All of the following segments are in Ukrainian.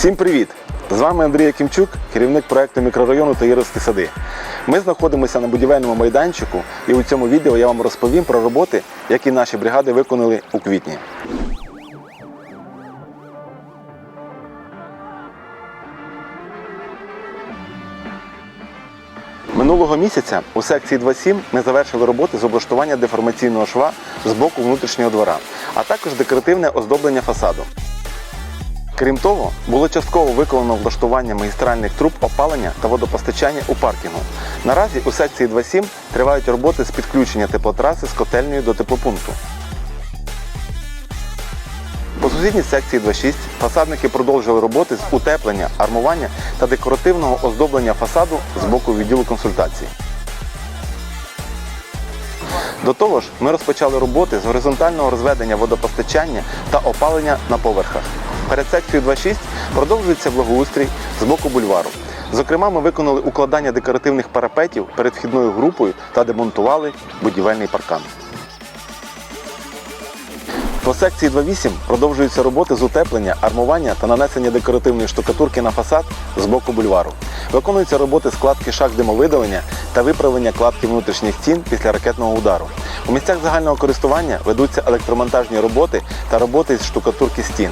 Всім привіт! З вами Андрій Якимчук, керівник проекту мікрорайону Таїровські сади. Ми знаходимося на будівельному майданчику, і у цьому відео я вам розповім про роботи, які наші бригади виконали у квітні. Минулого місяця у секції 2.7 ми завершили роботи з облаштування деформаційного шва з боку внутрішнього двора, а також декоративне оздоблення фасаду. Крім того, було частково виконано влаштування магістральних труб опалення та водопостачання у паркінгу. Наразі у секції 2.7 тривають роботи з підключення теплотраси з котельнею до теплопункту. По сусідній секції 2.6 фасадники продовжили роботи з утеплення, армування та декоративного оздоблення фасаду з боку відділу консультацій. До того ж, ми розпочали роботи з горизонтального розведення водопостачання та опалення на поверхах. Перед секцією 2.6 продовжується благоустрій з боку бульвару. Зокрема, ми виконали укладання декоративних парапетів перед вхідною групою та демонтували будівельний паркан. По секції 2.8 продовжуються роботи з утеплення, армування та нанесення декоративної штукатурки на фасад з боку бульвару. Виконуються роботи складки шах димовидалення та виправлення кладки внутрішніх стін після ракетного удару. У місцях загального користування ведуться електромонтажні роботи та роботи з штукатурки стін.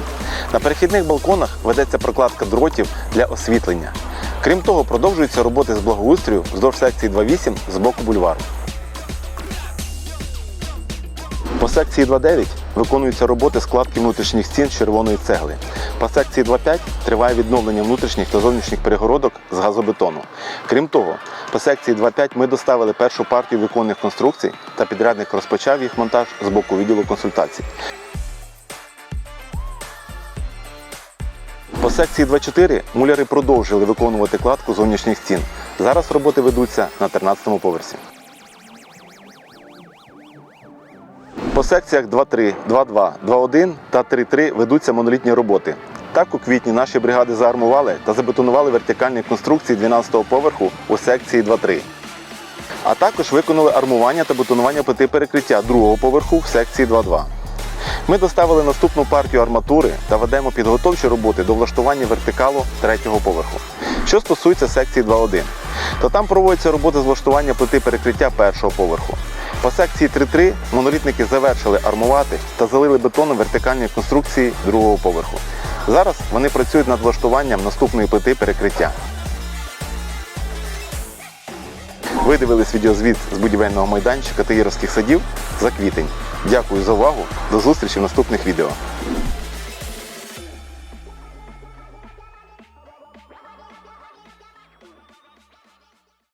На перехідних балконах ведеться прокладка дротів для освітлення. Крім того, продовжуються роботи з благоустрою вздовж секції 2.8 з боку бульвару. По секції 2.9 виконуються роботи складки внутрішніх стін червоної цегли. По секції 2.5 триває відновлення внутрішніх та зовнішніх перегородок з газобетону. Крім того, по секції 2.5 ми доставили першу партію виконних конструкцій та підрядник розпочав їх монтаж з боку відділу консультацій. По секції 2.4 муляри продовжили виконувати кладку зовнішніх стін. Зараз роботи ведуться на 13-му поверсі. По секціях 2.3, 2.2, 2.1 та 3.3 ведуться монолітні роботи. Так, у квітні наші бригади заармували та забетонували вертикальні конструкції 12-го поверху у секції 2.3. А також виконали армування та бетонування плити перекриття другого поверху в секції 2.2. Ми доставили наступну партію арматури та ведемо підготовчі роботи до влаштування вертикалу третього поверху. Що стосується секції 2.1, то там проводяться роботи з влаштування плити перекриття першого поверху. По секції 3.3 монолітники завершили армувати та залили бетоном вертикальні конструкції другого поверху. Зараз вони працюють над влаштуванням наступної плити перекриття. Ви дивились відеозвіт з будівельного майданчика Таїровських садів за квітень. Дякую за увагу. До зустрічі в наступних відео.